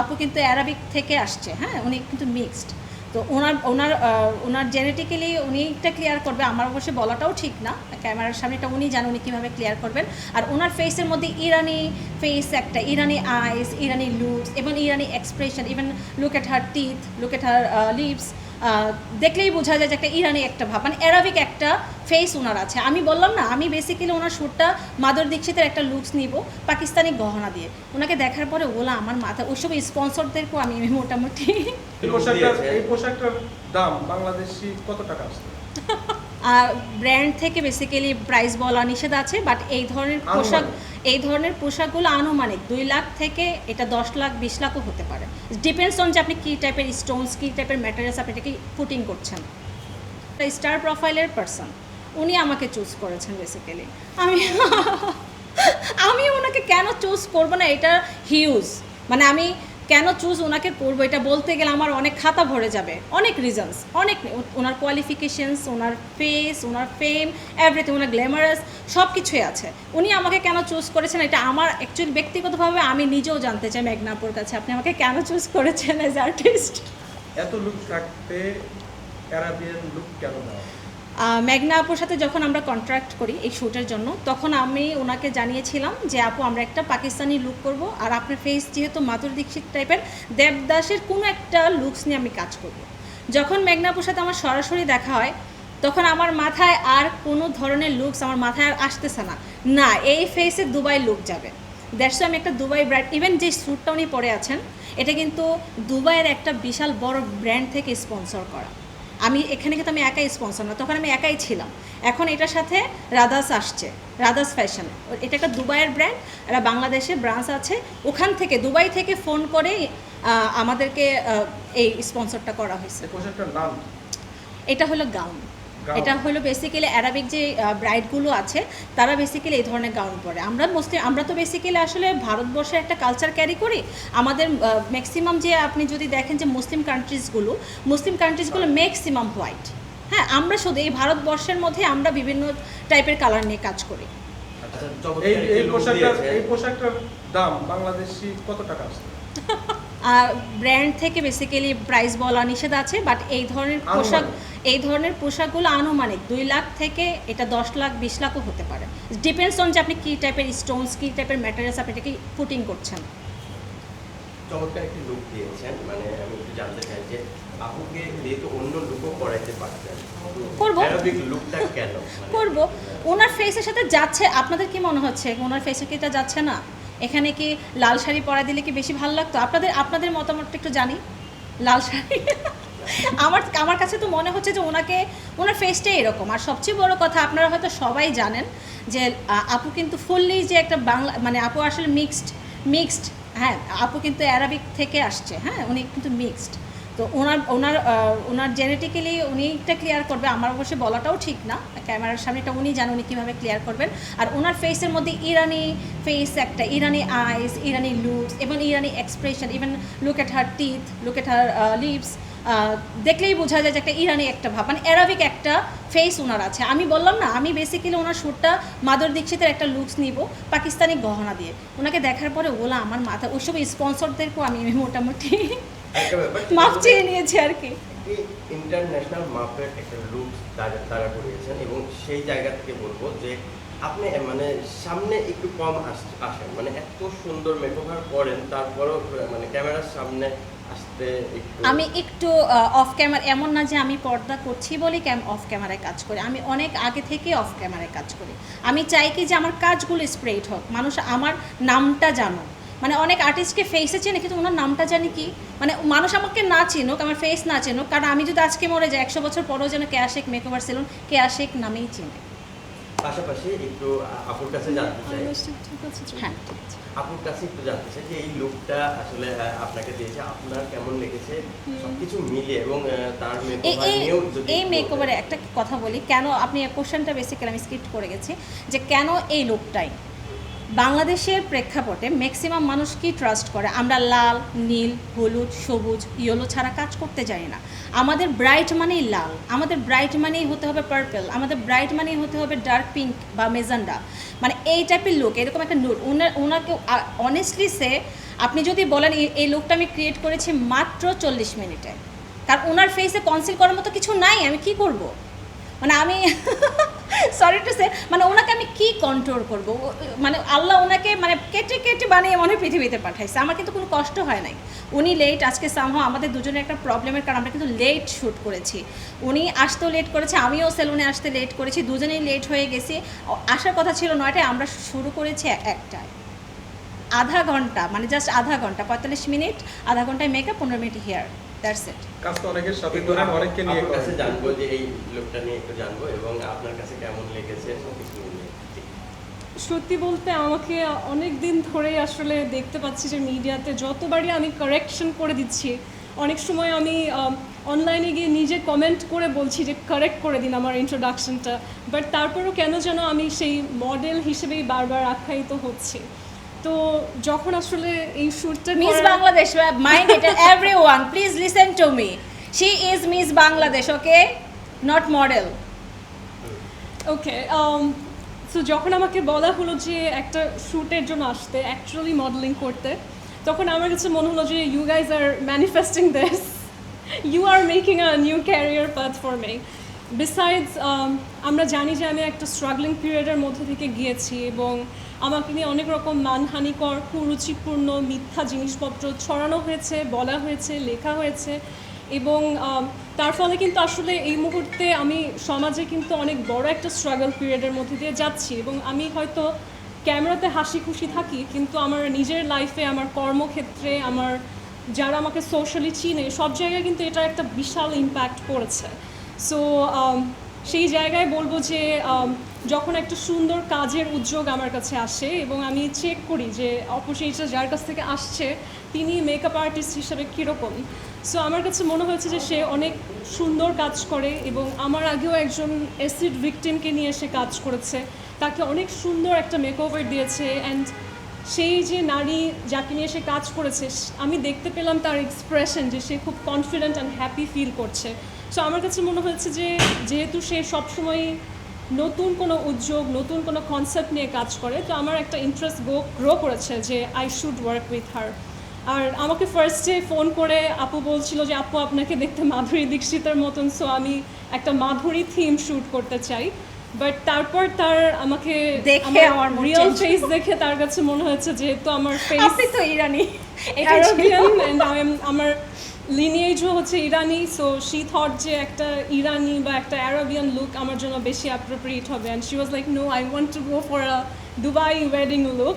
আপু কিন্তু অ্যারাবিক থেকে আসছে হ্যাঁ? উনি কিন্তু মিক্সড তো ওনার ওনার ওনার জেনেটিক্যালি উনি এটা ক্লিয়ার করবে, আমার অবশ্যই বলাটাও ঠিক না, ক্যামেরার সামনে এটা উনি জানেন উনি কীভাবে ক্লিয়ার করবেন। আর ওনার ফেসের মধ্যে ইরানি ফেস একটা ইরানি আইস ইরানি লুকস এবং ইরানি expression even look at her teeth look at her lips দেখলেই বোঝা যায় যে একটা ইরানি একটা ভাব মানে অ্যারাবিক একটা ফেস ওনার আছে। আমি বললাম না আমি বেসিক্যালি ওনার শ্যুটটা মাদুর দীক্ষিতের একটা লুকস নিব পাকিস্তানি গহনা দিয়ে। ওনাকে দেখার পরে ওলা আমার মাথা ওইসব স্পন্সরদেরকেও আমি মোটামুটি এই পোশাকটার দাম বাংলাদেশি কত টাকা ব্র্যান্ড থেকে বেসিক্যালি প্রাইস বলা নিষেধ আছে বাট এই ধরনের পোশাক এই ধরনের পোশাকগুলো আনুমানিক দুই লাখ থেকে এটা দশ লাখ, বিশ লাখও হতে পারে। ডিপেন্ডস অন যে আপনি কী টাইপের স্টোনস কী টাইপের ম্যাটেরিয়ালস আপনি এটাকে পুটিং করছেন। স্টার প্রোফাইলের পার্সন উনি আমাকে চুজ করেছেন বেসিক্যালি আমি আমি ওনাকে কেন চুজ করব না, এটা হিউজ মানে আমি কেন চুজ ওনাকে করব? এটা বলতে গেলে আমার অনেক খাতা ভরে যাবে। অনেক রিজনস অনেক ওনার কোয়ালিফিকেশনস ওনার ফেস ওনার ফেম এভরিথিং ওনার গ্ল্যামারাস সব কিছুই আছে। উনি আমাকে কেন চুজ করেছেন? এটা আমার অ্যাকচুয়ালি ব্যক্তিগতভাবে আমি নিজেও জানতে চাই মেঘনাপুর কাছে। আপনি আমাকে কেন চুজ করেছেন এজ আর্টিস্ট এত লুক থাকতে অ্যারাবিয়ান লুক কেন দেওয়া মেঘনা আপুর সাথে যখন আমরা কন্ট্রাক্ট করি এই শ্যুটের জন্য, তখন আমি ওনাকে জানিয়েছিলাম যে, আপু, আমরা একটা পাকিস্তানি লুক করব আর আপনার ফেস যেহেতু মাধুর দীক্ষিত টাইপের দেবদাসের কোনো একটা লুকস নিয়ে আমি কাজ করব। যখন মেঘনা আপুর সাথে আমার সরাসরি দেখা হয়, তখন আমার মাথায় আর কোনো ধরনের লুকস আমার মাথায় আর আসতেছে না। না, এই ফেসে দুবাই লুক যাবে। দ্যাটস আমি একটা দুবাই ব্র্যান্ড ইভেন যে স্যুটটা উনি পরে আছেন, এটা কিন্তু দুবাইয়ের একটা বিশাল বড় ব্র্যান্ড থেকে স্পন্সর করা। আমি এখানে কিন্তু আমি একাই স্পন্সর না তখন আমি একাই ছিলাম এখন এটার সাথে রাদাস আসছে রাদাস ফ্যাশন এটা একটা দুবাইয়ের ব্র্যান্ড এটা বাংলাদেশের ব্রাঞ্চ আছে ওখান থেকে দুবাই থেকে ফোন করে আমাদেরকে এই স্পন্সরটা করা হয়েছে? এটা হলো গাউন। এটা হলো বেসিক্যালি অ্যারাবিক যে ব্রাইডগুলো আছে তারা বেসিক্যালি এই ধরনের গাউন পরে। আমরা মুসলিম আমরা তো বেসিক্যালি আসলে ভারতবর্ষের একটা কালচার ক্যারি করি। আমাদের ম্যাক্সিমাম যে আপনি যদি দেখেন যে মুসলিম কান্ট্রিজগুলো মুসলিম কান্ট্রিজগুলো ম্যাক্সিমাম হোয়াইট হ্যাঁ আমরা শুধু এই ভারতবর্ষের মধ্যে আমরা বিভিন্ন টাইপের কালার নিয়ে কাজ করি। আচ্ছা, এই পোশাকটার এই পোশাকটার দাম বাংলাদেশি কত টাকা আসছে ব্র্যান্ড থেকে বেসিক্যালি প্রাইস বলা নিষেধ আছে বাট এই ধরনের পোশাক এই ধরনের পোশাকগুলো আনুমানিক দুই লাখ থেকে এটা দশ লাখ বিশ লাখও হতে পারে। ডিপেন্ডস অন যে আপনি কী টাইপের স্টোনস কী টাইপের ম্যাটেরিয়ালস আপনি এটাকে পুটিং করছেন। চমৎকার একটি লুক দিয়েছেন মানে আমি একটু জানতে চাই যে আপুকে যেহেতু অন্য লুকও করাইতে পারতেন করব। লুকটা কেন? মানে করব। ওনার ফেসের সাথে যাচ্ছে আপনাদের কি মনে হচ্ছে? ওনার ফেসে কি এটা যাচ্ছে না? এখানে কি লাল শাড়ি পরা দিলে কি বেশি ভালো লাগতো? আপনাদের আপনাদের মতামতটা একটু জানি। লাল শাড়ি? আমার আমার কাছে তো মনে হচ্ছে যে ওনাকে, ওনার ফেসটাই এরকম। আর সবচেয়ে বড় কথা, আপনারা হয়তো সবাই জানেন যে আপু কিন্তু ফুললি যে একটা বাংলা মানে আপু আসলে মিক্সড মিক্সড হ্যাঁ আপু কিন্তু অ্যারাবিক থেকে আসছে হ্যাঁ উনি কিন্তু মিক্সড তো ওনার ওনার ওনার জেনেটিক্যালি উনিটা ক্লিয়ার করবে। আমার অবশ্যই বলাটাও ঠিক না। ক্যামেরার সামনে এটা উনি জানেন উনি কীভাবে ক্লিয়ার করবেন। আর ওনার ফেসের মধ্যে ইরানি ফেস একটা ইরানি আইস ইরানি লুকস এবং ইরানি expression even look at her teeth look at her lips দেখলেই বোঝা যায় যে একটা ইরানি একটা ভাব। মানে অ্যারাবিক একটা ফেস ওনার আছে। আমি বললাম না, আমি বেসিক্যালি ওনার শ্যুটটা মাদুর দীক্ষিতের একটা লুকস নিব, পাকিস্তানি গহনা দিয়ে। ওনাকে দেখার পরে, ওলা, আমার মাথা ওইসব স্পন্সরদেরকেও আমি মোটামুটি মাপ চেয়ে নিয়েছি আর কি। ইন্টারন্যাশনাল মাপের একটা লুক তারা করিয়েছেন এবং সেই জায়গা থেকে বলব যে আপনি মানে সামনে একটু কম আসেন মানে এত সুন্দর মেকওভার করেন তারপরেও মানে ক্যামেরার সামনে আসতে আমি একটু অফ ক্যামেরা এমন না যে আমি পর্দা করছি বলে ক্যাম অফ ক্যামেরায় কাজ করি। আমি অনেক আগে থেকে অফ ক্যামেরায় কাজ করি। আমি চাই কি যে আমার কাজগুলো স্প্রেড হোক। মানুষ আমার নামটা জানো মানে অনেক আর্টিস্টকে ফেসে চেনে কিন্তু ওনার নামটা জানি কি? মানে মানুষ আমাকে না চিনুক আমার ফেস না চিনুক কারণ আমি যদি আজকে মরে যাই একশো বছর পরেও যেন কে আশেক মেকওভার সেলুন কে আশেক নামেই চিনে। পাশাপাশি একটু আপুর কাছে জানতে চাই। হ্যাঁ আপুর কাছে একটু জানতে চাই যে এই লুকটা আসলে আপনাকে দিয়েছে আপনার কেমন লেগেছে? সবকিছু মিলিয়ে এবং তার এই মেকওভার এই নিয়েও যদি এই একটু মেকওভারে একটা কথা বলি কেন আপনি কোশ্চেনটা বেসিক্যালি আমি স্কিপ করে গেছি যে কেন এই লোকটাই বাংলাদেশের প্রেক্ষাপটে ম্যাক্সিমাম মানুষ কি ট্রাস্ট করে? আমরা লাল, নীল, হলুদ, সবুজ ইয়েলো ছাড়া কাজ করতে জানি না। আমাদের ব্রাইট মানেই লাল, আমাদের ব্রাইট মানেই হতে হবে পার্পল আমাদের ব্রাইট মানেই হতে হবে ডার্ক পিঙ্ক বা মেজান্ডা মানে এই টাইপের লুক এরকম একটা লুক ওনার ওনাকে অনেস্টলি সে, আপনি যদি বলেন, এই- এই লুকটা আমি ক্রিয়েট করেছি মাত্র চল্লিশ মিনিটে। কারণ ওনার ফেসে কনসিল করার মতো কিছু নাই, আমি কি করব? মানে আমি সরি টু সে মানে ওনাকে আমি কি কন্ট্রোল করব? মানে আল্লাহ ওনাকে মানে কেটে কেটে বানিয়ে মনে পৃথিবীতে পাঠাইছে। আমার কিন্তু কোনো কষ্ট হয় নাই। উনি লেট আজকে সামহ আমাদের দুজনের একটা প্রবলেমের কারণ আমরা কিন্তু লেট শ্যুট করেছি। উনি আসতেও লেট করেছে, আমিও সেলুনে আসতে লেট করেছি, দুজনেই লেট হয়ে গেছি। আসার কথা ছিল নয়টায়, আমরা শুরু করেছি একটায়। আধা ঘণ্টা মানে জাস্ট আধা ঘণ্টা, পঁয়তাল্লিশ মিনিট, আধা ঘন্টায় মেকআপ পনেরো মিনিট হেয়ার দ্যাটস ইট কাজ তো অনেকের সাথে অনেককে নিয়ে আপনার কাছে জানব যে এই লোকটা নিয়ে একটু জানব এবং আপনার কাছে কেমন লেগেছে সবকিছু সত্যি বলতে আমাকে অনেক দিন ধরেই আসলে দেখতে পাচ্ছি যে মিডিয়াতে যতবারই আমি কারেকশন করে দিচ্ছি অনেক সময় আমি অনলাইনে গিয়ে নিজে কমেন্ট করে বলছি যে কারেক্ট করে দিন আমার ইন্ট্রোডাকশনটা বাট তারপরেও কেন যেন আমি সেই মডেল হিসেবেই বারবার আখ্যায়িত হচ্ছি। তো যখন আসলে এই শ্যুটটা miss Bangladesh mind it everyone please listen to me she is miss Bangladesh okay not model okay so যখন আমাকে বলা হলো যে একটা শ্যুটের জন্য আসতে অ্যাকচুয়ালি মডেলিং করতে তখন আমার কাছে মনে হলো যে you guys are manifesting this you are making a new career path for me besides um, আমরা জানি যে আমি একটা স্ট্রাগলিং পিরিয়ডের মধ্যে থেকে গিয়েছি এবং আমাকে নিয়ে অনেক রকম মানহানিকর কুরুচিপূর্ণ মিথ্যা জিনিসপত্র ছড়ানো হয়েছে বলা হয়েছে লেখা হয়েছে এবং তার ফলে কিন্তু আসলে এই মুহূর্তে আমি সমাজে কিন্তু অনেক বড় একটা স্ট্রাগল পিরিয়ডের মধ্যে দিয়ে যাচ্ছি এবং আমি হয়তো ক্যামেরাতে হাসি খুশি থাকি কিন্তু আমার নিজের লাইফে আমার কর্মক্ষেত্রে আমার যারা আমাকে সোশ্যালি চিনে সব জায়গায় কিন্তু এটা একটা বিশাল ইম্প্যাক্ট পড়েছে। সো সেই জায়গায় বলব যে যখন একটা সুন্দর কাজের উদ্যোগ আমার কাছে আসে এবং আমি চেক করি যে অপরচুনিটিটা যার কাছ থেকে আসছে, তিনি মেকআপ আর্টিস্ট হিসেবে কীরকম? সো আমার কাছে মনে হয়েছে যে, সে অনেক সুন্দর কাজ করে এবং আমার আগেও একজন অ্যাসিড ভিকটিমকে নিয়ে সে কাজ করেছে। তাকে অনেক সুন্দর একটা মেকওভার দিয়েছে অ্যান্ড সেই যে নারী যাকে নিয়ে সে কাজ করেছে, আমি দেখতে পেলাম তার এক্সপ্রেশন যে, সে খুব কনফিডেন্ট অ্যান্ড হ্যাপি ফিল করছে। সো আমার কাছে মনে হয়েছে যে যেহেতু সে সবসময় নতুন কোনো উদ্যোগ নতুন কোনো কনসেপ্ট নিয়ে কাজ করে তো আমার একটা ইন্টারেস্ট গ্রো গ্রো করেছে যে I should work with her আর আমাকে ফার্স্টে ফোন করে আপু বলছিল যে আপু আপনাকে দেখতে মাধুরী দীক্ষিতের মতন সো আমি একটা মাধুরী থিম শ্যুট করতে চাই। বাট তারপর তার আমাকে দেখে আমার রিয়েল ফেস দেখে তার কাছে মনে হয়েছে যেহেতু আমার ফেস আপনি তো ইরানি। আমার লিনিয়েজও হচ্ছে ইরানি সো শি থট যে একটা ইরানি বা একটা অ্যারাবিয়ান লুক আমার জন্য বেশি অ্যাপ্রোপ্রিয়েট হবে and she was like no I want to go for a Dubai wedding look